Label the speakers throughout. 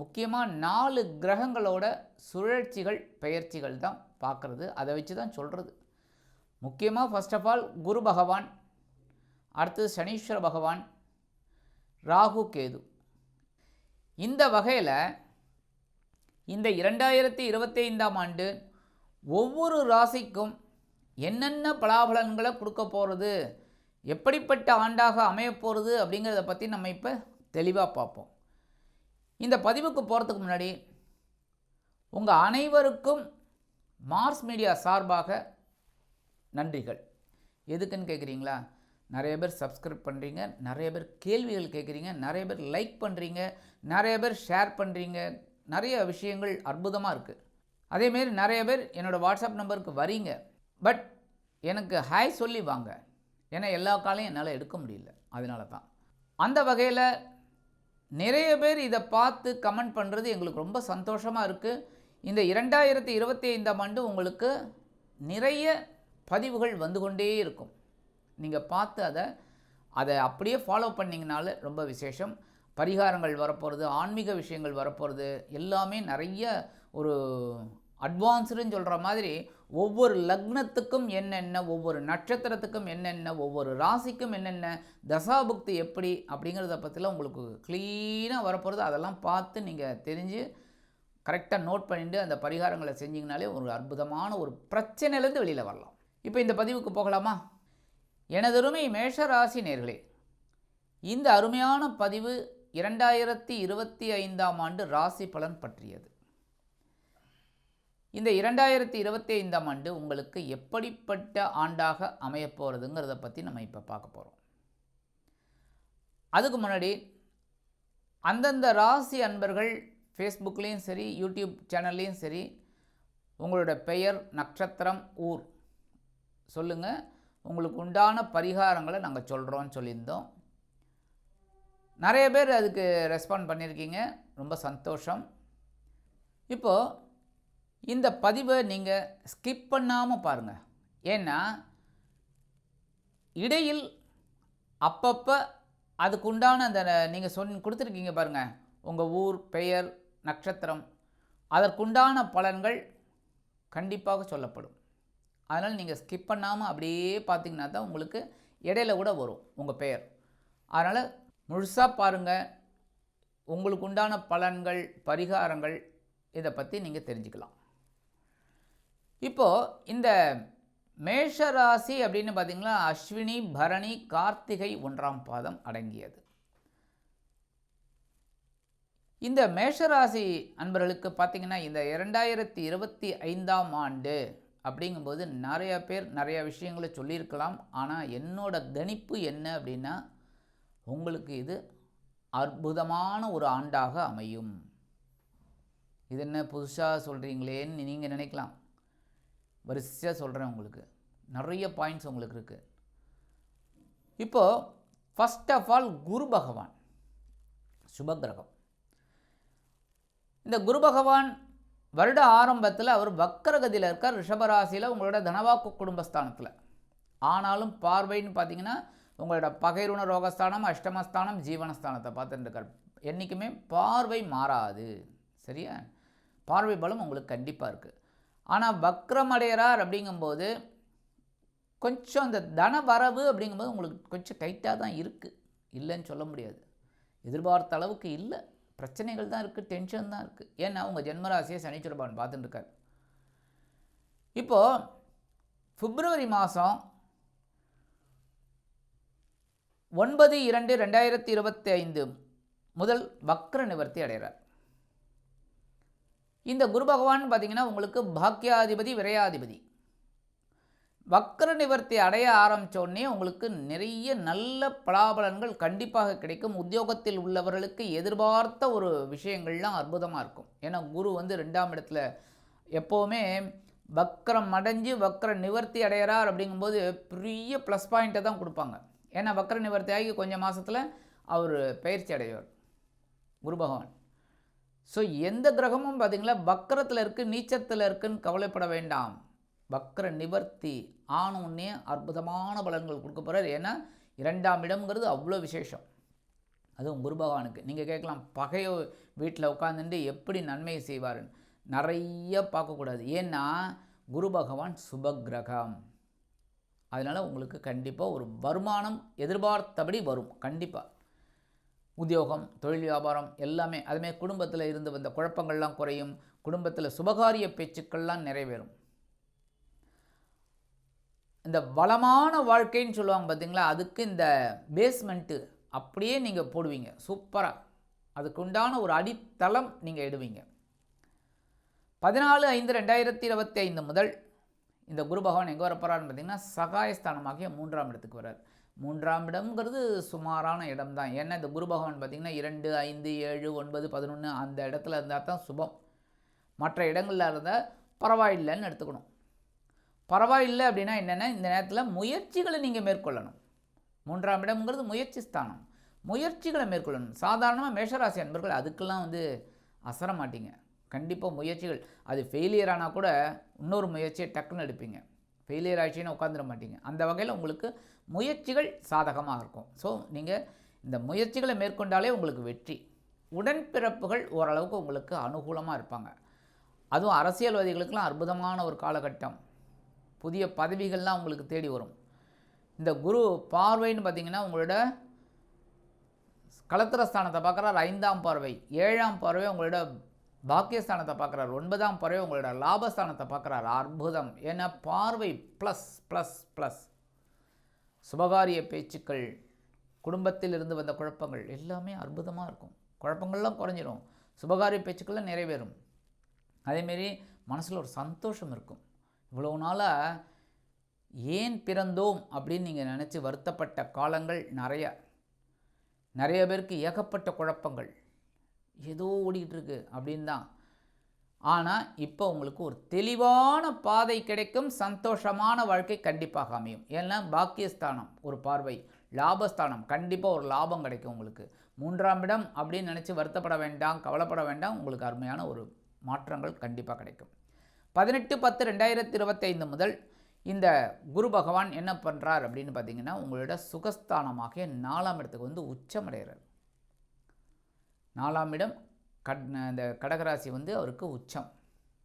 Speaker 1: முக்கியமாக நாலு கிரகங்களோட சுழற்சிகள் பெயர்ச்சிகள் தான் பார்க்குறது. அதை வச்சு தான் சொல்கிறது முக்கியமாக ஃபஸ்ட் ஆஃப் ஆல் குரு பகவான் அடுத்தது சனீஸ்வர பகவான் ராகு கேது. இந்த வகையில் இந்த இரண்டாயிரத்தி இருபத்தி ஐந்தாம் ஆண்டு ஒவ்வொரு ராசிக்கும் என்னென்ன பலாபலன்களை கொடுக்க போகிறது எப்படிப்பட்ட ஆண்டாக அமையப்போகிறது அப்படிங்கிறத பற்றி நம்ம இப்போ தெளிவாக பார்ப்போம். இந்த பதிவுக்கு போகிறதுக்கு முன்னாடி உங்கள் அனைவருக்கும் மார்ஸ் மீடியா சார்பாக நன்றிகள். எதுக்குன்னு கேட்குறீங்களா நிறைய பேர் சப்ஸ்கிரைப் பண்ணுறீங்க நிறைய பேர் கேள்விகள் கேட்குறீங்க நிறைய பேர் லைக் பண்ணுறீங்க நிறைய பேர் ஷேர் பண்ணுறீங்க நிறைய விஷயங்கள் அற்புதமாக இருக்குது அதேமாரி நிறைய பேர் என்னோடய வாட்ஸ்அப் நம்பருக்கு வரீங்க பட் எனக்கு ஹாய் சொல்லி வாங்க. ஏன்னா எல்லா காலையும் என்னால் எடுக்க முடியல. அதனால தான் அந்த வகையில் நிறைய பேர் இதை பார்த்து கமெண்ட் பண்ணுறது எங்களுக்கு ரொம்ப சந்தோஷமாக இருக்குது இந்த இரண்டாயிரத்தி இருபத்தி ஐந்தாம் ஆண்டு உங்களுக்கு நிறைய பதிவுகள் வந்து கொண்டே இருக்கும். நீங்கள் பார்த்து அதை அதை அப்படியே ஃபாலோ பண்ணிங்கனால ரொம்ப விசேஷம். பரிகாரங்கள் வரப்போகிறது ஆன்மீக விஷயங்கள் வரப்போகிறது எல்லாமே நிறைய ஒரு அட்வான்ஸ்டுன்னு சொல்கிற மாதிரி ஒவ்வொரு லக்னத்துக்கும் என்னென்ன ஒவ்வொரு நட்சத்திரத்துக்கும் என்னென்ன ஒவ்வொரு ராசிக்கும் என்னென்ன தசாபுக்தி எப்படி அப்படிங்கிறத பற்றிலாம் உங்களுக்கு க்ளீனாக வரப்போகிறது அதெல்லாம் பார்த்து நீங்கள் தெரிஞ்சு கரெக்டாக நோட் பண்ணிட்டு அந்த பரிகாரங்களை செஞ்சிங்கனாலே ஒரு அற்புதமான ஒரு பிரச்சனையிலேருந்து வெளியில் வரலாம். இப்போ இந்த பதிவுக்கு போகலாமா? எனதருமை மேஷராசி நேர்களே இந்த அருமையான பதிவு இரண்டாயிரத்தி இருபத்தி ஐந்தாம் ஆண்டு ராசி பலன் பற்றியது. இந்த இரண்டாயிரத்தி இருபத்தி ஐந்தாம் ஆண்டு உங்களுக்கு எப்படிப்பட்ட ஆண்டாக அமையப்போகிறதுங்கிறத பற்றி நம்ம இப்போ பார்க்க போகிறோம் அதுக்கு முன்னாடி அந்தந்த ராசி அன்பர்கள் ஃபேஸ்புக்லேயும் சரி யூடியூப் சேனல்லையும் சரி உங்களோட பெயர் நட்சத்திரம் ஊர் சொல்லுங்கள் உங்களுக்கு உண்டான பரிகாரங்களை நாங்கள் சொல்கிறோன்னு சொல்லியிருந்தோம். நிறைய பேர் அதுக்கு ரெஸ்பாண்ட் பண்ணியிருக்கீங்க. ரொம்ப சந்தோஷம். இப்போது இந்த பதிவை நீங்கள் ஸ்கிப் பண்ணாமல் பாருங்கள் ஏன்னா இடையில் அப்பப்போ அதுக்குண்டான அந்த நீங்கள் சொன் கொடுத்துருக்கீங்க பாருங்கள் உங்கள் ஊர் பெயர் நட்சத்திரம் அதற்குண்டான பலன்கள் கண்டிப்பாக சொல்லப்படும். அதனால் நீங்கள் ஸ்கிப் பண்ணாமல் அப்படியே பார்த்தீங்கன்னா தான் உங்களுக்கு இடையில கூட வரும் உங்கள் பெயர். அதனால் முழுசாக பாருங்கள் உங்களுக்கு உண்டான பலன்கள் பரிகாரங்கள் இதை பற்றி நீங்கள் தெரிஞ்சுக்கலாம். இப்போது இந்த மேஷராசி அப்படின்னு பார்த்திங்கன்னா அஸ்வினி பரணி கார்த்திகை ஒன்றாம் பாதம் அடங்கியது. இந்த மேஷராசி அன்பர்களுக்கு பார்த்திங்கன்னா இந்த இரண்டாயிரத்தி இருபத்தி ஐந்தாம் ஆண்டு அப்படிங்கும்போது நிறைய பேர் நிறைய விஷயங்களை சொல்லியிருக்கலாம். ஆனால் என்னோட கணிப்பு என்ன அப்படின்னா உங்களுக்கு இது அற்புதமான ஒரு ஆண்டாக அமையும். இது என்ன புதுசாக சொல்கிறீங்களேன்னு நீங்கள் நினைக்கலாம். வரிசையாக சொல்கிறேன் உங்களுக்கு. நிறைய பாயிண்ட்ஸ் உங்களுக்கு இருக்குது இப்போது ஃபஸ்ட் ஆஃப் ஆல் குரு பகவான். சுபகிரகம் இந்த குரு பகவான் வருட ஆரம்பத்தில் அவர் வக்கரகதியில் இருக்கார். ரிஷபராசியில் உங்களோட தனவாக்கு குடும்பஸ்தானத்தில். ஆனாலும் பார்வைன்னு பார்த்தீங்கன்னா உங்களோட பகைருண ரோகஸ்தானம் அஷ்டமஸ்தானம் ஜீவனஸ்தானத்தை பார்த்துட்டு இருக்கார். என்றைக்குமே பார்வை மாறாது. சரியா? பார்வை பலம் உங்களுக்கு கண்டிப்பாக இருக்குது ஆனால் வக்ரம் அடைகிறார் அப்படிங்கும்போது கொஞ்சம் அந்த தன வரவு அப்படிங்கும்போது உங்களுக்கு கொஞ்சம் டைட்டாக தான் இருக்குது இல்லைன்னு சொல்ல முடியாது. எதிர்பார்த்த அளவுக்கு இல்லை. பிரச்சனைகள் தான் இருக்குது டென்ஷன் தான் இருக்குது ஏன்னா உங்கள் ஜென்மராசியை சனீஸ்வர பகவான் பார்த்துட்டு இருக்கார். இப்போது பிப்ரவரி மாதம் ஒன்பது இரண்டு ரெண்டாயிரத்தி இருபத்தி ஐந்து முதல் வக்ர நிவர்த்தி அடைகிறார் இந்த குரு பகவான் பார்த்தீங்கன்னா உங்களுக்கு பாக்கியாதிபதி விரையாதிபதி. வக்ர நிவர்த்தி அடைய ஆரம்பித்தோடனே உங்களுக்கு நிறைய நல்ல பலாபலன்கள் கண்டிப்பாக கிடைக்கும். உத்தியோகத்தில் உள்ளவர்களுக்கு எதிர்பார்த்த ஒரு விஷயங்கள்லாம் அற்புதமாக இருக்கும். ஏன்னா குரு வந்து ரெண்டாம் இடத்துல எப்போவுமே வக்ரம் அடைஞ்சு வக்ர நிவர்த்தி அடையிறார் அப்படிங்கும்போது பெரிய ப்ளஸ் பாயிண்ட்டை தான் கொடுப்பாங்க. ஏன்னா வக்ர நிவர்த்தி ஆகி கொஞ்சம் மாதத்தில் அவர் பயிற்சி அடைவார். குரு பகவான். ஸோ எந்த கிரகமும் பார்த்தீங்களா வக்கரத்தில் இருக்குது நீச்சத்தில் இருக்குன்னு கவலைப்பட வேண்டாம். வக்ர நிவர்த்தி ஆனோடனே அற்புதமான பலன்கள் கொடுக்க போகிறார் ஏன்னா இரண்டாம் இடம்ங்கிறது அவ்வளோ விசேஷம். அதுவும் குரு பகவானுக்கு. நீங்கள் கேட்கலாம் பகையோ வீட்டில் உட்காந்துட்டு எப்படி நன்மையை செய்வாருன்னு. நிறைய பார்க்கக்கூடாது. ஏன்னா குரு பகவான் சுபகிரகம். அதனால் உங்களுக்கு கண்டிப்பாக ஒரு வருமானம் எதிர்பார்த்தபடி வரும். கண்டிப்பாக உத்தியோகம் தொழில் வியாபாரம் எல்லாமே அதுமாதிரி குடும்பத்தில் இருந்து வந்த குழப்பங்கள்லாம் குறையும். குடும்பத்தில் சுபகாரிய பேச்சுக்கள்லாம் நிறைவேறும். இந்த வளமான வாழ்க்கைன்னு சொல்லுவாங்க பார்த்தீங்களா அதுக்கு இந்த பேஸ்மெண்ட்டு அப்படியே நீங்கள் போடுவீங்க. சூப்பராக அதுக்கு உண்டான ஒரு அடித்தளம் நீங்கள் இடுவீங்க. பதினாலு ஐந்து ரெண்டாயிரத்தி இருபத்தி ஐந்து முதல் இந்த குரு பகவான் எங்கே வரப்போகிறான்னு பார்த்தீங்கன்னா சகாயஸ்தானமாகிய மூன்றாம் இடத்துக்கு வர்றார். மூன்றாம் இடம்ங்கிறது சுமாரான இடம் தான் ஏன்னா இந்த குரு பகவான் பார்த்திங்கன்னா இரண்டு ஐந்து ஏழு ஒன்பது பதினொன்று அந்த இடத்துல இருந்தால் தான் சுபம். மற்ற இடங்களில் இருந்தால் பரவாயில்லைன்னு எடுத்துக்கணும். பரவாயில்லை அப்படின்னா என்னென்னா இந்த நேரத்தில் முயற்சிகளை நீங்கள் மேற்கொள்ளணும். மூன்றாம் இடம்ங்கிறது முயற்சி ஸ்தானம். முயற்சிகளை மேற்கொள்ளணும். சாதாரணமாக மேஷராசி அன்பர்கள் அதுக்கெல்லாம் வந்து அசர மாட்டீங்க. கண்டிப்பாக முயற்சிகள். அது ஃபெயிலியர் ஆனால் கூட இன்னொரு முயற்சியை டக்குன்னு எடுப்பீங்க. ஃபெயிலியர் ஆயிடுச்சின்னு உட்காந்துட மாட்டீங்க. அந்த வகையில் உங்களுக்கு முயற்சிகள் சாதகமாக இருக்கும். ஸோ நீங்கள் இந்த முயற்சிகளை மேற்கொண்டாலே உங்களுக்கு வெற்றி. உடன்பிறப்புகள் ஓரளவுக்கு உங்களுக்கு அனுகூலமாக இருப்பாங்க. அதுவும் அரசியல்வாதிகளுக்கெல்லாம் அற்புதமான ஒரு காலகட்டம். புதிய பதவிகள்லாம் உங்களுக்கு தேடி வரும். இந்த குரு பார்வைன்னு பார்த்தீங்கன்னா உங்களோட களத்திரஸ்தானத்தை பார்க்குறாரு. ஐந்தாம் பார்வை ஏழாம் பார்வை உங்களோட பாக்கியஸ்தானத்தை பார்க்குறாரு. ஒன்பதாம் பறவை உங்களோட லாபஸ்தானத்தை பார்க்குறாரு. அற்புதம். ஏன்னா பார்வை ப்ளஸ் ப்ளஸ் ப்ளஸ் சுபகாரிய பேச்சுக்கள் குடும்பத்தில் இருந்து வந்த குழப்பங்கள் எல்லாமே அற்புதமாக இருக்கும். குழப்பங்கள்லாம் குறைஞ்சிரும். சுபகாரிய பேச்சுக்கள்லாம் நிறைவேறும். அதேமாரி மனசில் ஒரு சந்தோஷம் இருக்கும். இவ்வளோ நாளாக ஏன் பிறந்தோம் அப்படின்னு நீங்கள் நினச்சி வருத்தப்பட்ட காலங்கள் நிறைய. நிறைய பேருக்கு ஏகப்பட்ட குழப்பங்கள். ஏதோ ஓடிக்கிட்டுருக்கு அப்படின்னு தான். ஆனால் இப்போ உங்களுக்கு ஒரு தெளிவான பாதை கிடைக்கும். சந்தோஷமான வாழ்க்கை கண்டிப்பாக அமையும். ஏன்னா பாக்கியஸ்தானம் ஒரு பார்வை. லாபஸ்தானம் கண்டிப்பாக ஒரு லாபம் கிடைக்கும் உங்களுக்கு. மூன்றாம் இடம் அப்படின்னு நினச்சி வருத்தப்பட வேண்டாம் கவலைப்பட வேண்டாம். உங்களுக்கு அருமையான ஒரு மாற்றங்கள் கண்டிப்பாக கிடைக்கும். பதினெட்டு பத்து ரெண்டாயிரத்தி இருபத்தைந்து முதல் இந்த குரு பகவான் என்ன பண்ணுறார் அப்படின்னு பார்த்தீங்கன்னா உங்களோட சுகஸ்தானமாக நாலாம் இடத்துக்கு வந்து உச்சமடைகிறார். நாலாம் இடம் கட் இந்த கடகராசி வந்து அவருக்கு உச்சம்.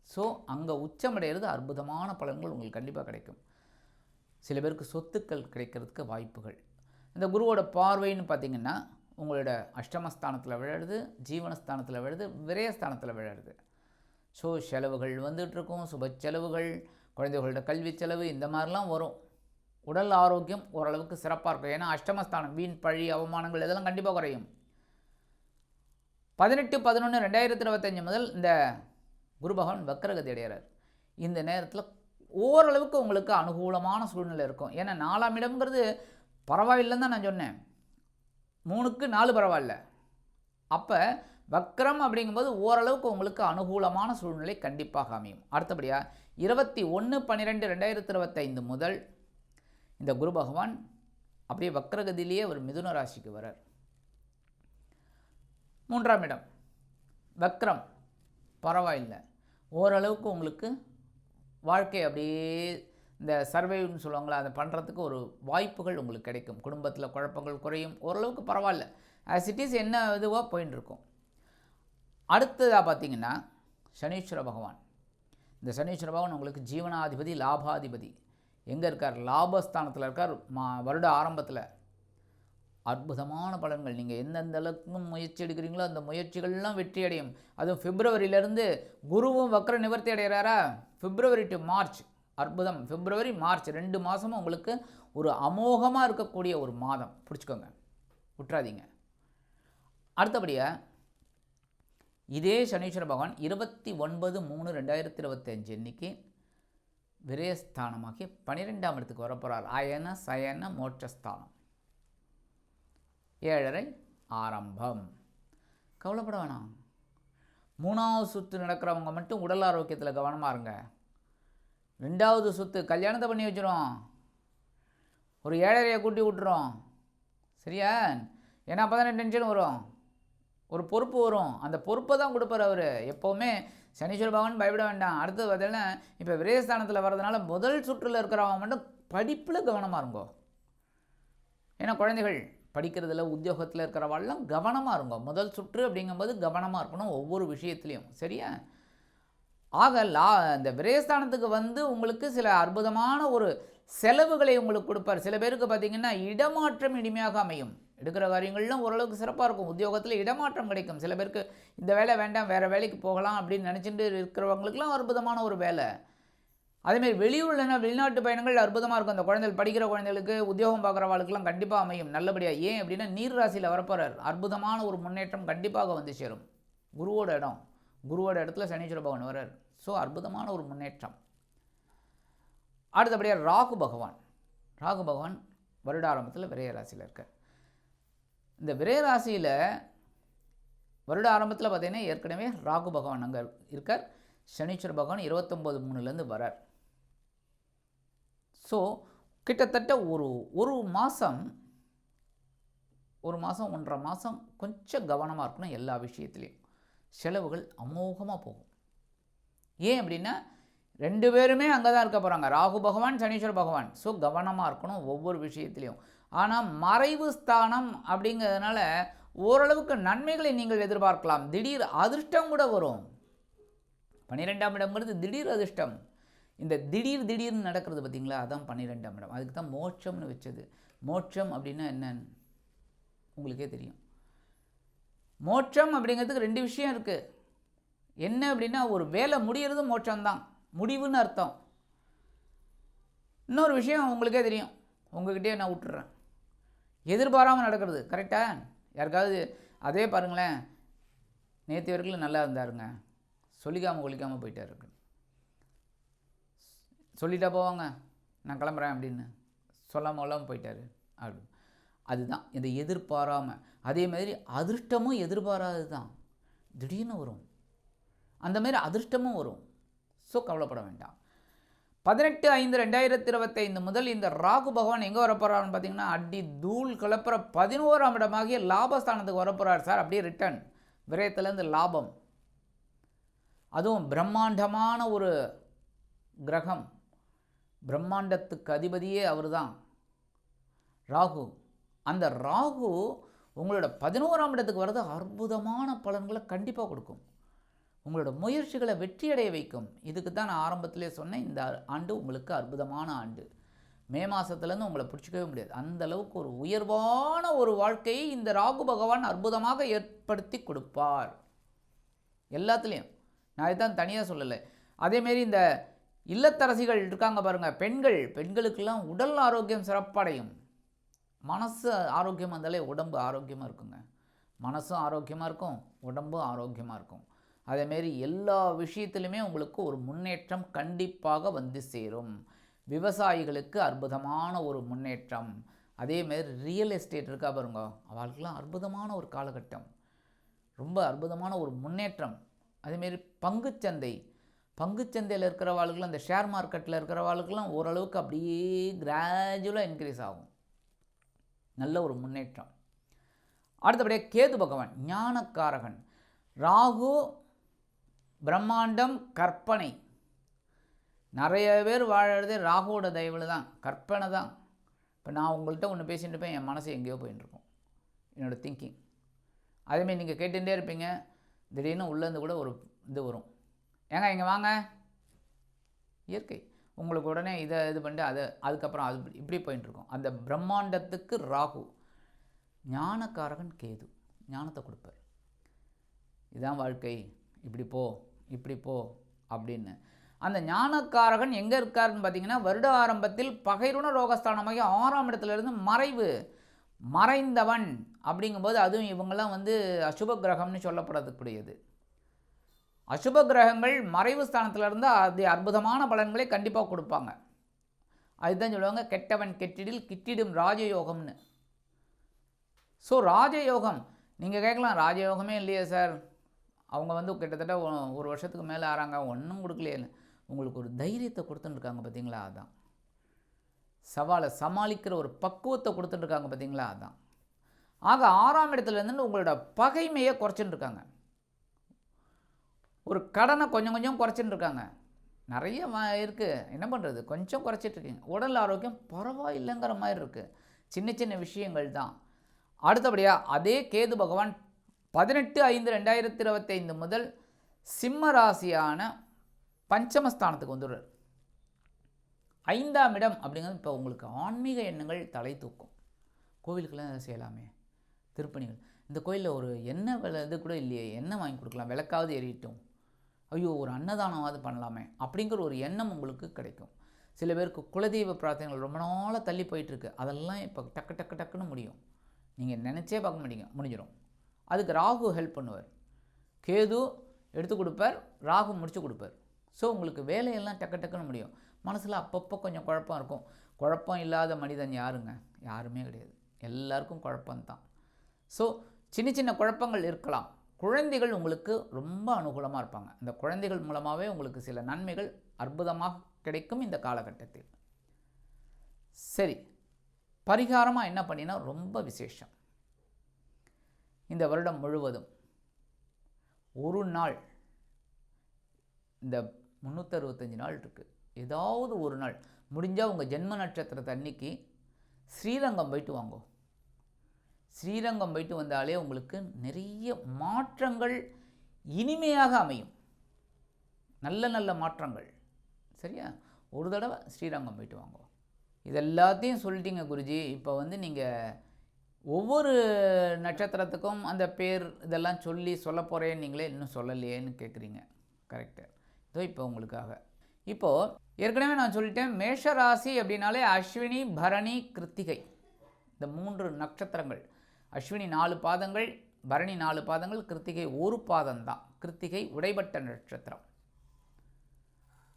Speaker 1: ஸோ அங்கே உச்சமடைகிறது அற்புதமான பலன்கள் உங்களுக்கு கண்டிப்பாக கிடைக்கும். சில பேருக்கு சொத்துக்கள் கிடைக்கிறதுக்கு வாய்ப்புகள். இந்த குருவோட பார்வைன்னு பார்த்திங்கன்னா உங்களோட அஷ்டமஸ்தானத்தில் விழுறது ஜீவனஸ்தானத்தில் விழுது விரயஸ்தானத்தில் விழுறது. ஸோ செலவுகள் வந்துகிட்ருக்கும் சுப செலவுகள் குழந்தைகளோட கல்வி செலவு இந்த மாதிரிலாம் வரும். உடல் ஆரோக்கியம் ஓரளவுக்கு சிறப்பாக இருக்கும். ஏன்னா அஷ்டமஸ்தானம் வீண் பழி அவமானங்கள் இதெல்லாம் கண்டிப்பாக குறையும். பதினெட்டு பதினொன்று ரெண்டாயிரத்தி இருபத்தஞ்சி முதல் இந்த குரு பகவான் வக்கரகதி அடைகிறார். இந்த நேரத்தில் ஓரளவுக்கு உங்களுக்கு அனுகூலமான சூழ்நிலை இருக்கும். ஏன்னா நாலாம் இடம்ங்கிறது பரவாயில்லைன்னு தான் நான் சொன்னேன். மூணுக்கு நாலு பரவாயில்ல. அப்போ வக்ரம் அப்படிங்கும்போது ஓரளவுக்கு உங்களுக்கு அனுகூலமான சூழ்நிலை கண்டிப்பாக அமையும். அடுத்தபடியாக இருபத்தி ஒன்று பன்னிரெண்டு ரெண்டாயிரத்தி இருபத்தைந்து முதல் இந்த குரு பகவான் அப்படியே வக்ரகதியிலேயே ஒரு மிதுன ராசிக்கு வரார் மூன்றாம் இடம். வக்ரம். பரவாயில்லை. ஓரளவுக்கு உங்களுக்கு வாழ்க்கை அப்படியே இந்த சர்வேன்னு சொல்லுவாங்களா அதை பண்ணுறதுக்கு ஒரு வாய்ப்புகள் உங்களுக்கு கிடைக்கும். குடும்பத்தில் குழப்பங்கள் குறையும். ஓரளவுக்கு பரவாயில்ல. ஆஸ் இட் இஸ் என்ன இதுவாக போயின்னு இருக்கும் அடுத்ததாக பார்த்தீங்கன்னா சனீஸ்வர பகவான். இந்த சனீஸ்வர பகவான் உங்களுக்கு ஜீவனாதிபதி லாபாதிபதி. எங்கே இருக்கார்? லாபஸ்தானத்தில் இருக்கார். மா வருட ஆரம்பத்தில். அற்புதமான பலன்கள். நீங்கள் எந்தெந்த அளவுக்கு முயற்சி எடுக்கிறீங்களோ அந்த முயற்சிகள்லாம் வெற்றி அடையும் அதுவும் பிப்ரவரியிலேருந்து குருவும் வக்கர நிவர்த்தி அடைகிறாரா? February to March. அற்புதம். February March. ரெண்டு மாதமும் உங்களுக்கு ஒரு அமோகமாக இருக்கக்கூடிய ஒரு மாதம். பிடிச்சிக்கோங்க. விட்றாதீங்க அடுத்தபடியாக இதே சனீஸ்வர பகவான் இருபத்தி ஒன்பது மூணு ரெண்டாயிரத்தி இருபத்தஞ்சு இன்னைக்கு விரயஸ்தானமாகி பன்னிரெண்டாம் இடத்துக்கு வரப்போகிறார் அயன சயன மோட்சஸ்தானம். ஏழரை ஆரம்பம். கவலைப்பட வேணாம். மூணாவது சுற்று நடக்கிறவங்க மட்டும் உடல் ஆரோக்கியத்தில் கவனமாக இருங்க. ரெண்டாவது சுற்று கல்யாணத்தை பண்ணி வச்சிரும். ஒரு ஏழரையை கூட்டி விட்டுரும். சரியா? ஏன்னா அப்போ தானே டென்ஷன் வரும். ஒரு பொறுப்பு வரும். அந்த பொறுப்பை தான் கொடுப்பார் அவர். எப்போவுமே சனீஸ்வர பகவான் பயப்பட வேண்டாம். அடுத்தது பார்த்தீங்கன்னா இப்போ விரயஸ்தானத்தில் வர்றதுனால முதல் சுற்றில் இருக்கிறவங்க மட்டும் படிப்பில் கவனமாக இருங்கோ. ஏன்னா குழந்தைகள் படிக்கிறதுல உத்தியோகத்தில் இருக்கிறவாள்லாம் கவனமாக இருங்க. முதல் சுற்று அப்படிங்கும்போது கவனமாக இருக்கணும் ஒவ்வொரு விஷயத்துலையும். சரியா? ஆக லா இந்த விரயஸ்தானத்துக்கு வந்து உங்களுக்கு சில அற்புதமான ஒரு செலவுகளை உங்களுக்கு கொடுப்பார். சில பேருக்கு பார்த்தீங்கன்னா இடமாற்றம் இனிமையாக அமையும். எடுக்கிற காரியங்கள்லாம் ஓரளவுக்கு சிறப்பாக இருக்கும். உத்தியோகத்தில் இடமாற்றம் கிடைக்கும். சில பேருக்கு இந்த வேலை வேண்டாம் வேறு வேலைக்கு போகலாம் அப்படின்னு நினச்சிட்டு இருக்கிறவங்களுக்குலாம் அற்புதமான ஒரு வேலை. அதேமாதிரி வெளியூர்லனா வெளிநாட்டு பயணங்கள் அற்புதமாக இருக்கும். அந்த குழந்தைகள் படிக்கிற குழந்தைகளுக்கு உத்தியோகம் பார்க்குறவாளுக்கெல்லாம் கண்டிப்பாக அமையும். நல்லபடியாக ஏன் அப்படின்னா நீர் ராசியில் வரப்போகிறார் அற்புதமான ஒரு முன்னேற்றம் கண்டிப்பாக வந்து சேரும். குருவோட இடம். குருவோட இடத்துல சனீஸ்வர பகவான் வர்றார். ஸோ அற்புதமான ஒரு முன்னேற்றம். அடுத்தபடியாக ராகு பகவான். ராகு பகவான் வருட ஆரம்பத்தில் விரைய ராசியில் இருக்கார். இந்த விரைய ராசியில் வருட ஆரம்பத்தில் பார்த்தீங்கன்னா ஏற்கனவே ராகு பகவான் அங்கே இருக்கார். சனீஸ்வர பகவான் இருபத்தொம்போது மூணுலேருந்து வரார் ஸோ கிட்டத்தட்ட ஒரு ஒரு மாதம் ஒரு மாதம் ஒன்றரை மாதம் கொஞ்சம் கவனமாக இருக்கணும் எல்லா விஷயத்துலேயும். செலவுகள் அமோகமாக போகும். ஏன் அப்படின்னா ரெண்டு பேருமே அங்கே தான் இருக்க போகிறாங்க ராகு பகவான் சனீஸ்வர பகவான். ஸோ கவனமாக இருக்கணும் ஒவ்வொரு விஷயத்துலையும். ஆனால் மறைவு ஸ்தானம் அப்படிங்கிறதுனால ஓரளவுக்கு நன்மைகளை நீங்கள் எதிர்பார்க்கலாம். திடீர் அதிர்ஷ்டம் கூட வரும். பன்னிரெண்டாம் இடம்ங்கிறது திடீர் அதிர்ஷ்டம். இந்த திடீர் திடீர்னு நடக்கிறது பார்த்தீங்களா? அதான் பன்னிரெண்டாம் இடம். அதுக்கு தான் மோட்சம்னு வச்சது. மோட்சம் அப்படின்னா என்னன்னு உங்களுக்கே தெரியும். மோட்சம் அப்படிங்கிறதுக்கு ரெண்டு விஷயம் இருக்குது என்ன அப்படின்னா ஒரு வேலை முடிகிறது மோட்சம்தான். முடிவுன்னு அர்த்தம். இன்னொரு விஷயம் உங்களுக்கே தெரியும். உங்ககிட்டயே நான் விட்டுறேன். எதிர்பாராமல் நடக்கிறது கரெக்டாக யாருக்காவது அதே பாருங்களேன் நேற்று வரைக்கும் நல்லா இருந்தாருங்க. சொல்லிக்காமல் கொல்லிக்காமல் போயிட்டாரு சொல்லிட்டா போவாங்க. நான் கிளம்புறேன் அப்படின்னு சொல்லாமல் கொள்ளாமல் போயிட்டாரு அப்படி அதுதான். இந்த எதிர்பாராமல் அதே மாதிரி அதிர்ஷ்டமும் எதிர்பாராதது தான் திடீர்னு வரும். அந்த மாதிரி அதிர்ஷ்டமும் வரும். ஸோ கவலைப்பட வேண்டாம். பதினெட்டு ஐந்து ரெண்டாயிரத்தி இருபத்தைந்து முதல் இந்த ராகு பகவான் எங்கே வரப்போகிறான்னு பார்த்தீங்கன்னா அடி தூள் கிளப்புற பதினோராம் இடமாகிய லாபஸ்தானத்துக்கு வரப்போகிறார் சார். அப்படியே ரிட்டர்ன் விரயத்துலேருந்து லாபம். அதுவும் பிரம்மாண்டமான ஒரு கிரகம். பிரம்மாண்டத்துக்கு அதிபதியே அவர் தான் ராகு. அந்த ராகு உங்களோட பதினோராம் இடத்துக்கு வர்றது அற்புதமான பலன்களை கண்டிப்பாக கொடுக்கும். உங்களோட முயற்சிகளை வெற்றியடைய வைக்கும். இதுக்கு தான் நான் ஆரம்பத்திலே சொன்னேன் இந்த ஆண்டு உங்களுக்கு அற்புதமான ஆண்டு. மே மாதத்துலேருந்து உங்களை பிடிச்சிக்கவே முடியாது. அந்த அளவுக்கு ஒரு உயர்வான ஒரு வாழ்க்கையை இந்த ராகு பகவான் அற்புதமாக ஏற்படுத்தி கொடுப்பார். எல்லாத்துலேயும். நான் இதுதான் தனியாக சொல்லலை. அதேமாரி இந்த இல்லத்தரசிகள் இருக்காங்க பாருங்கள் பெண்கள் பெண்களுக்கெல்லாம் உடல் ஆரோக்கியம் சிறப்படையும். மனசு ஆரோக்கியம் இருந்தாலே உடம்பு ஆரோக்கியமாக இருக்குங்க. மனசும் ஆரோக்கியமாக இருக்கும் உடம்பும் ஆரோக்கியமாக இருக்கும். அதேமாரி எல்லா விஷயத்துலையுமே உங்களுக்கு ஒரு முன்னேற்றம் கண்டிப்பாக வந்து சேரும். விவசாயிகளுக்கு அற்புதமான ஒரு முன்னேற்றம். அதேமாரி ரியல் எஸ்டேட் இருக்கா பாருங்க. அவளுக்கெல்லாம் அற்புதமான ஒரு காலகட்டம். ரொம்ப அற்புதமான ஒரு முன்னேற்றம். அதேமாரி பங்குச்சந்தை பங்குச்சந்தையில் இருக்கிறவாளுக்கெல்லாம் இந்த ஷேர் மார்க்கெட்டில் இருக்கிறவாளுக்கெல்லாம் ஓரளவுக்கு அப்படியே கிராஜுவலாக இன்க்ரீஸ் ஆகும். நல்ல ஒரு முன்னேற்றம். அடுத்தபடியாக கேது பகவான் ஞானக்காரகன். ராகு பிரம்மாண்டம் கற்பனை. நிறைய பேர் வாழறதே ராகுவோட தயவில் தான் கற்பனை தான். இப்போ நான் உங்கள்கிட்ட ஒன்று பேசிட்டு இருப்பேன் என் மனசு எங்கேயோ போயின்னு என்னோடய திங்கிங் அதேமாரி நீங்கள் கேட்டுகிட்டே இருப்பீங்க திடீர்னு உள்ளேருந்து கூட ஒரு இது வரும். ஏங்க இங்கே வாங்க. இயற்கை. உங்களுக்கு உடனே இதை இது பண்ணிட்டு அதை அதுக்கப்புறம் அது இப்படி- இப்படி போயின்னு இருக்கும். அந்த பிரம்மாண்டத்துக்கு ராகு. ஞானக்காரகன் கேது. ஞானத்தை கொடுப்பார். இதுதான் வாழ்க்கை. இப்படி போ இப்படி போ அப்படின்னு. அந்த ஞானக்காரகன் எங்கே இருக்காருன்னு பார்த்தீங்கன்னா வருட ஆரம்பத்தில் பகைருண ரோகஸ்தானமாகி ஆறாம் இடத்துல இருந்து மறைவு. மறைந்தவன் அப்படிங்கும்போது அதுவும் இவங்கெல்லாம் வந்து அசுப கிரகம்னு சொல்லப்படக்கூடியது அசுப கிரகங்கள் மறைவு ஸ்தானத்தில் இருந்தால் அது அற்புதமான பலன்களை கண்டிப்பாக கொடுப்பாங்க. அதுதான் சொல்லுவாங்க கெட்டவன் கெட்டிடில் கிட்டிடும் ராஜயோகம்னு. ஸோ ராஜயோகம் நீங்கள் கேட்கலாம் ராஜயோகமே இல்லையே சார். அவங்க வந்து கிட்டத்தட்ட ஒரு வருஷத்துக்கு மேலே ஆறாங்க ஒன்றும் கொடுக்கலையே. உங்களுக்கு ஒரு தைரியத்தை கொடுத்துட்டுருக்காங்க பார்த்தீங்களா? அதான். சவாலை சமாளிக்கிற ஒரு பக்குவத்தை கொடுத்துட்டுருக்காங்க பார்த்தீங்களா? அதான். ஆக ஆறாம் இடத்துலேருந்து உங்களோட பகைமையை குறைச்சிட்டுருக்காங்க. ஒரு கடனை கொஞ்சம் கொஞ்சம் குறைச்சிட்டு இருக்காங்க நிறைய இருக்குது என்ன பண்ணுறது கொஞ்சம் குறைச்சிட்ருக்கீங்க. உடல் ஆரோக்கியம் பரவாயில்லைங்கிற மாதிரி இருக்குது சின்ன சின்ன விஷயங்கள் தான். அடுத்தபடியாக அதே கேது பகவான் பதினெட்டு ஐந்து ரெண்டாயிரத்தி இருபத்தைந்து முதல் சிம்ம ராசியான பஞ்சமஸ்தானத்துக்கு வந்துடுறார். ஐந்தாம் இடம் அப்படிங்கிறது இப்போ உங்களுக்கு ஆன்மீக எண்ணங்கள் தலை தூக்கும். கோவிலுக்கெல்லாம் செய்யலாமே. திருப்பணிகள். இந்த கோயிலில் ஒரு எண்ணெய் விலை இது கூட இல்லையே. எண்ணெய் வாங்கி கொடுக்கலாம். விளக்காவது எரியட்டும். ஐயோ ஒரு அன்னதானமாவது பண்ணலாமே அப்படிங்கிற ஒரு எண்ணம் உங்களுக்கு கிடைக்கும். சில பேருக்கு குலதெய்வ பிரார்த்தனைகள் ரொம்ப நாளாக தள்ளி போயிட்டுருக்கு. அதெல்லாம் இப்போ டக்கு டக்கு டக்குன்னு முடியும். நீங்கள் நினச்சே பார்க்க மாட்டீங்க முடிஞ்சிடும் அதுக்கு ராகு ஹெல்ப் பண்ணுவார். கேது எடுத்து கொடுப்பார் ராகு முடிச்சு கொடுப்பார். ஸோ உங்களுக்கு வேலையெல்லாம் டக்கு டக்குன்னு முடியும். மனசில் அப்பப்போ கொஞ்சம் குழப்பம் இருக்கும். குழப்பம் இல்லாத மனிதன் யாருங்க? யாருமே கிடையாது. எல்லாருக்கும் குழப்பம்தான். ஸோ சின்ன சின்ன குழப்பங்கள் இருக்கலாம். குழந்தைகள் உங்களுக்கு ரொம்ப அனுகூலமாக இருப்பாங்க. இந்த குழந்தைகள் மூலமாகவே உங்களுக்கு சில நன்மைகள் அற்புதமாக கிடைக்கும் இந்த காலகட்டத்தில். சரி பரிகாரமாக என்ன பண்ணினா ரொம்ப விசேஷம். இந்த வருடம் முழுவதும் ஒரு நாள் இந்த முந்நூற்றறுபத்தஞ்சு நாள் இருக்குது ஏதாவது ஒரு நாள் முடிஞ்சால் உங்கள் ஜென்ம நட்சத்திரத்தை அன்னைக்கு ஸ்ரீரங்கம் போயிட்டு வாங்கோ. ஸ்ரீரங்கம் போயிட்டு வந்தாலே உங்களுக்கு நிறைய மாற்றங்கள் இனிமையாக அமையும். நல்ல நல்ல மாற்றங்கள். சரியா? ஒரு தடவை ஸ்ரீரங்கம் போயிட்டு வாங்க. இது எல்லாத்தையும் சொல்லிட்டீங்க குருஜி. இப்போ வந்து நீங்கள் ஒவ்வொரு நட்சத்திரத்துக்கும் அந்த பேர் இதெல்லாம் சொல்லி சொல்ல போகிறேன் நீங்களே இன்னும் சொல்லலையேன்னு கேட்குறீங்க கரெக்டு இதோ இப்போ உங்களுக்காக. இப்போது ஏற்கனவே நான் சொல்லிட்டேன் மேஷ ராசி அப்படின்னாலே அஸ்வினி பரணி கிருத்திகை. இந்த மூன்று நட்சத்திரங்கள். அஸ்வினி நாலு பாதங்கள் பரணி நாலு பாதங்கள் கிருத்திகை ஒரு பாதம்தான். கிருத்திகை உடைபட்ட நட்சத்திரம்.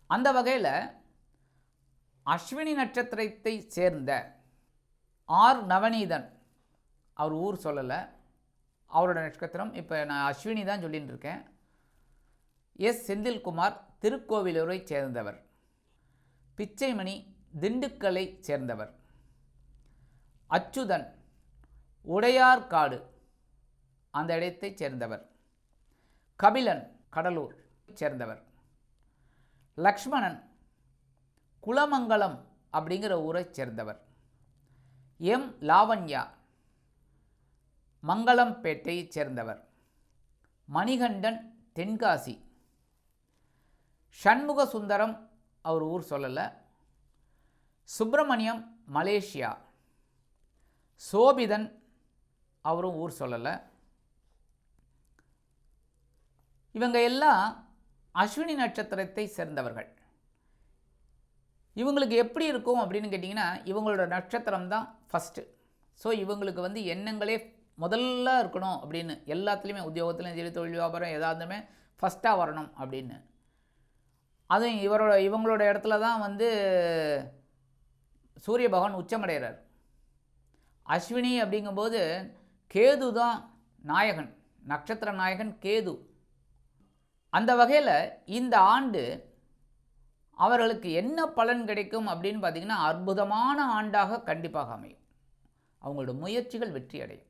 Speaker 1: அந்த வகையில் அஸ்வினி நட்சத்திரத்தை சேர்ந்த ஆர் நவநீதன் அவர் ஊர் சொல்லலை. அவரோட நட்சத்திரம் இப்போ நான் அஸ்வினி தான் சொல்லின்னு இருக்கேன். எஸ் செந்தில்குமார் திருக்கோவிலூரை சேர்ந்தவர். பிச்சைமணி திண்டுக்கலை சேர்ந்தவர். அச்சுதன் உடையார்காடு அந்த இடத்தைச் சேர்ந்தவர். கபிலன் கடலூர் சேர்ந்தவர். லக்ஷ்மணன் குலமங்கலம் அப்படிங்கிற ஊரைச் சேர்ந்தவர். எம். லாவண்யா மங்களம்பேட்டையைச் சேர்ந்தவர். மணிகண்டன் தென்காசி. சண்முக சுந்தரம் அவர் ஊர் சொல்லலை. சுப்பிரமணியம் மலேசியா. சோபிதன் அவரும் ஊர் சொல்லலை. இவங்க எல்லாம் அஸ்வினி நட்சத்திரத்தை சேர்ந்தவர்கள். இவங்களுக்கு எப்படி இருக்கும் அப்படின்னு கேட்டிங்கன்னா இவங்களோட நட்சத்திரம் தான் ஃபஸ்ட்டு ஸோ இவங்களுக்கு வந்து எண்ணங்களே முதல்ல இருக்கணும் அப்படின்னு எல்லாத்துலேயுமே உத்தியோகத்துலையும் சரி தொழில் வியாபாரம் ஏதாவதுமே ஃபஸ்ட்டாக வரணும் அப்படின்னு. அதுவும் இவரோட இவங்களோட இடத்துல தான் வந்து சூரிய பகவான் உச்சமடைகிறார். அஸ்வினி அப்படிங்கும்போது கேது தான் நாயகன் நட்சத்திர நாயகன் கேது. அந்த வகையில் இந்த ஆண்டு அவர்களுக்கு என்ன பலன் கிடைக்கும் அப்படின்னு பார்த்திங்கன்னா அற்புதமான ஆண்டாக கண்டிப்பாக அமையும். அவங்களோட முயற்சிகள் வெற்றி அடையும்.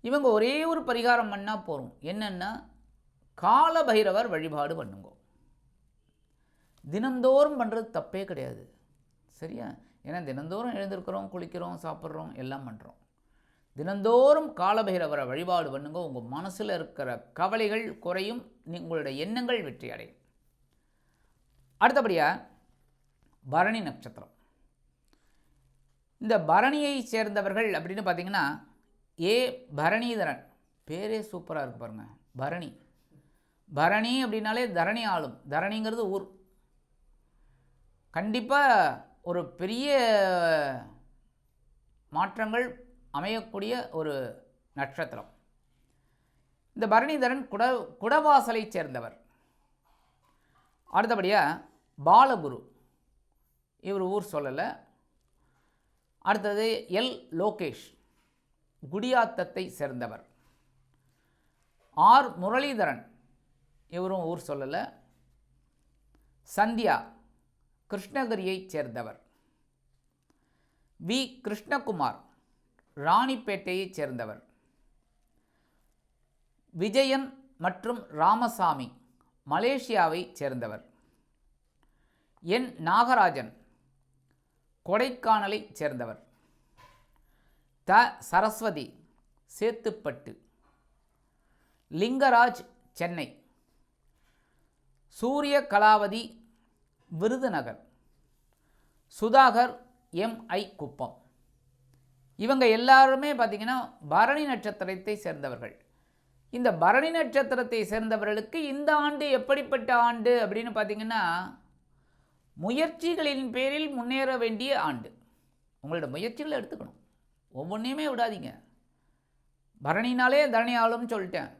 Speaker 1: இவங்க ஒரே ஒரு பரிகாரம் பண்ணால் போதும் என்னென்னா கால பைரவர் வழிபாடு பண்ணுங்க. தினந்தோறும் பண்ணுறது தப்பே கிடையாது. சரியா? ஏன்னா தினந்தோறும் எழுந்திருக்கிறோம் குளிக்கிறோம் சாப்பிட்றோம் எல்லாம் பண்ணுறோம் தினந்தோறும் காலபைரவரை வழிபாடு பண்ணுங்க. உங்கள் மனசில் இருக்கிற கவலைகள் குறையும் நீ- உங்களுடைய எண்ணங்கள் வெற்றி அடையும். அடுத்தபடியாக பரணி நட்சத்திரம். இந்த பரணியை சேர்ந்தவர்கள் அப்படின்னு பார்த்தீங்கன்னா ஏ பரணிதரன். பேரே சூப்பராக இருக்குது பாருங்க. பரணி. பரணி அப்படின்னாலே தரணி ஆளும். தரணிங்கிறது ஊர். கண்டிப்பாக ஒரு பெரிய மாற்றங்கள் அமையக்கூடிய ஒரு நட்சத்திரம். இந்த பரணிதரன் குட குடவாசலை சேர்ந்தவர். அடுத்தபடியாக பாலகுரு. இவர் ஊர் சொல்லலை. அடுத்தது எல். லோகேஷ். குடியாத்தத்தை சேர்ந்தவர். ஆர். முரளிதரன். இவரும் ஊர் சொல்லலை. சந்தியா. கிருஷ்ணகிரியைச் சேர்ந்தவர். வி. கிருஷ்ணகுமார் ராணிப்பேட்டையைச் சேர்ந்தவர். விஜயன் மற்றும் ராமசாமி மலேசியாவைச் சேர்ந்தவர். என். நாகராஜன் கொடைக்கானலைச் சேர்ந்தவர். த. Saraswati Chetpet. Lingaraj Chennai. Surya Kalavathi Virudhunagar. Sudhakar M I Kuppam. இவங்க எல்லாருமே பார்த்திங்கன்னா பரணி நட்சத்திரத்தை சேர்ந்தவர்கள். இந்த பரணி நட்சத்திரத்தை சேர்ந்தவர்களுக்கு இந்த ஆண்டு எப்படிப்பட்ட ஆண்டு அப்படின்னு பார்த்திங்கன்னா முயற்சிகளின் பேரில் முன்னேற வேண்டிய ஆண்டு. உங்களோட முயற்சிகளை எடுத்துக்கணும். ஒவ்வொன்றையுமே விடாதீங்க. பரணினாலே தரணி ஆளும்னு சொல்லிட்டேன்.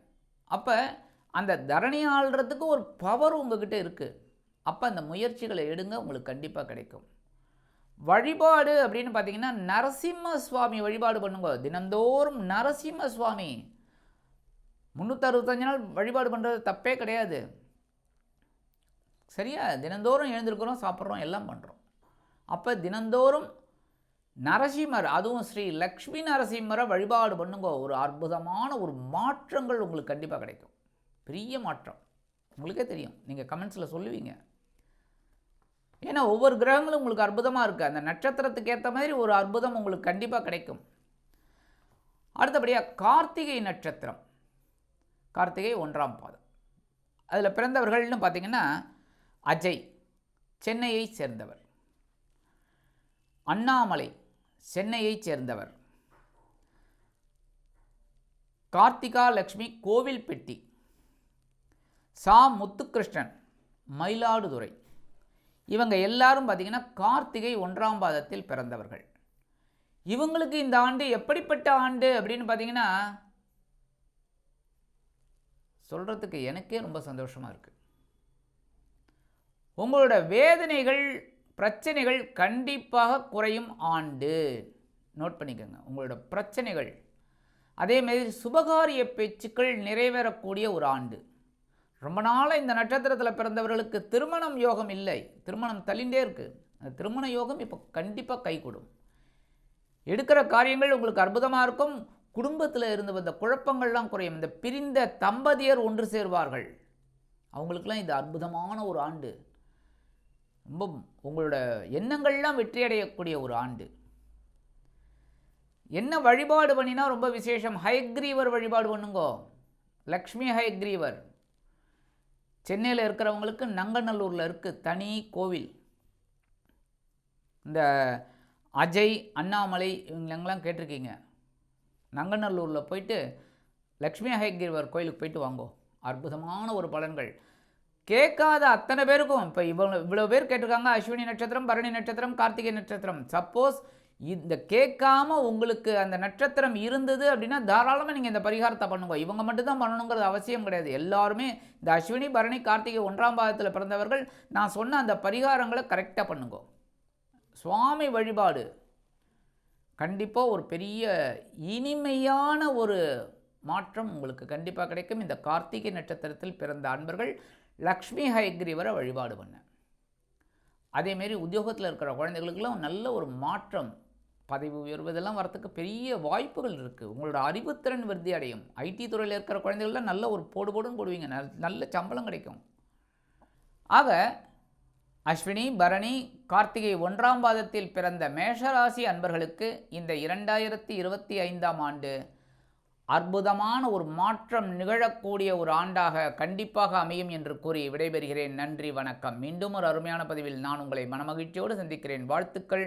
Speaker 1: அப்போ அந்த தரணி ஆள்றதுக்கு ஒரு பவர் உங்ககிட்ட இருக்குது அப்போ அந்த முயற்சிகளை எடுங்க உங்களுக்கு கண்டிப்பாக கிடைக்கும். வழிபாடு அப்படின்னு பார்த்தீங்கன்னா நரசிம்ம சுவாமி வழிபாடு பண்ணுங்க. தினந்தோறும் நரசிம்ம சுவாமி. முந்நூற்றறுபத்தஞ்சு நாள் வழிபாடு பண்ணுறது தப்பே கிடையாது. சரியா? தினந்தோறும் எழுந்திருக்கிறோம் சாப்பிட்றோம் எல்லாம் பண்ணுறோம் அப்போ தினந்தோறும் நரசிம்மர் அதுவும் ஸ்ரீ லக்ஷ்மி நரசிம்மரை வழிபாடு பண்ணுங்க. ஒரு அற்புதமான ஒரு மாற்றங்கள் உங்களுக்கு கண்டிப்பாக கிடைக்கும். பெரிய மாற்றம். உங்களுக்கே தெரியும். நீங்கள் கமெண்ட்ஸில் சொல்லுவீங்க. ஏன்னா ஒவ்வொரு கிரகங்களும் உங்களுக்கு அற்புதமாக இருக்குது அந்த நட்சத்திரத்துக்கு ஏற்ற மாதிரி ஒரு அற்புதம் உங்களுக்கு கண்டிப்பாக கிடைக்கும். அடுத்தபடியாக கார்த்திகை நட்சத்திரம். கார்த்திகை ஒன்றாம் பாதம். அதில் பிறந்தவர்கள்னு பார்த்தீங்கன்னா அஜய் சென்னையை சேர்ந்தவர். அண்ணாமலை சென்னையை சேர்ந்தவர். கார்த்திகா லக்ஷ்மி கோவில்பெட்டி சா. முத்துகிருஷ்ணன் மயிலாடுதுறை. இவங்க எல்லாரும் பார்த்திங்கன்னா கார்த்திகை ஒன்றாம் பாதத்தில் பிறந்தவர்கள். இவங்களுக்கு இந்த ஆண்டு எப்படிப்பட்ட ஆண்டு அப்படின்னு பார்த்தீங்கன்னா சொல்கிறதுக்கு எனக்கே ரொம்ப சந்தோஷமாக இருக்குது உங்களோட வேதனைகள் பிரச்சனைகள் கண்டிப்பாக குறையும் ஆண்டு. நோட் பண்ணிக்கோங்க உங்களோட பிரச்சனைகள். அதேமாதிரி சுபகாரிய பேச்சுக்கள் நிறைவேறக்கூடிய ஒரு ஆண்டு. ரொம்ப நாளாக இந்த நட்சத்திரத்தில் பிறந்தவர்களுக்கு திருமணம் யோகம் இல்லை. திருமணம் தள்ளிண்டே இருக்குது அந்த திருமண யோகம் இப்போ கண்டிப்பாக கைகூடும். எடுக்கிற காரியங்கள் உங்களுக்கு அற்புதமாக இருக்கும். குடும்பத்தில் இருந்து வந்த குழப்பங்கள்லாம் குறையும். இந்த பிரிந்த தம்பதியர் ஒன்று சேர்வார்கள். அவங்களுக்கெல்லாம் இது அற்புதமான ஒரு ஆண்டு. ரொம்ப உங்களோட எண்ணங்கள்லாம் வெற்றியடையக்கூடிய ஒரு ஆண்டு. என்ன வழிபாடு பண்ணினா ரொம்ப விசேஷம். ஹயக்ரீவர் வழிபாடு பண்ணுங்கோ. லக்ஷ்மி ஹயக்ரீவர். சென்னையில் இருக்கிறவங்களுக்கு நங்கநல்லூரில் இருக்குது தனி கோவில். இந்த அஜய் அண்ணாமலை இவங்களெல்லாம் கேட்டிருக்கீங்க. நங்கநல்லூரில் போயிட்டு லக்ஷ்மி ஹயக்ரீவர் கோயிலுக்கு போயிட்டு வாங்கோ. அற்புதமான ஒரு பலன்கள். கேட்காத அத்தனை பேருக்கும் இப்போ இவ்வளோ இவ்வளோ பேர் கேட்டிருக்காங்க. அஸ்வினி நட்சத்திரம் பரணி நட்சத்திரம் கார்த்திகை நட்சத்திரம். சப்போஸ் இந்த கேட்காம உங்களுக்கு அந்த நட்சத்திரம் இருந்தது அப்படின்னா தாராளமாக நீங்கள் இந்த பரிகாரத்தை பண்ணுங்க. இவங்க மட்டும்தான் பண்ணணுங்கிறது அவசியம் கிடையாது. எல்லாருமே இந்த அஸ்வினி பரணி கார்த்திகை ஒன்றாம் பாதத்தில் பிறந்தவர்கள் நான் சொன்ன அந்த பரிகாரங்களை கரெக்டாக பண்ணுங்க. சுவாமி வழிபாடு கண்டிப்பாக ஒரு பெரிய இனிமையான ஒரு மாற்றம் உங்களுக்கு கண்டிப்பாக கிடைக்கும். இந்த கார்த்திகை நட்சத்திரத்தில் பிறந்த அன்பர்கள் லக்ஷ்மி ஹயக்ரீவரை வழிபாடு பண்ண. அதேமாரி உத்தியோகத்தில் இருக்கிற குழந்தைகளுக்கெல்லாம் நல்ல ஒரு மாற்றம் பதவி உயர்வு இதெல்லாம் வரத்துக்கு பெரிய வாய்ப்புகள் இருக்குது உங்களோட அறிவுத்திறன் விருத்தி அடையும். ஐடி துறையில் இருக்கிற குழந்தைகள்லாம் நல்ல ஒரு போடு போடுன்னு போடுவீங்க. நல் நல்ல சம்பளம் கிடைக்கும். ஆக அஸ்வினி பரணி கார்த்திகை ஒன்றாம் பாதத்தில் பிறந்த மேஷராசி அன்பர்களுக்கு இந்த இரண்டாயிரத்தி இருபத்தி ஐந்தாம் ஆண்டு அற்புதமான ஒரு மாற்றம் நிகழக்கூடிய ஒரு ஆண்டாக கண்டிப்பாக அமையும் என்று கூறி விடைபெறுகிறேன். நன்றி வணக்கம். மீண்டும் ஒரு அருமையான பதிவில் நான் உங்களை மனமகிழ்ச்சியோடு சந்திக்கிறேன். வாழ்த்துக்கள்.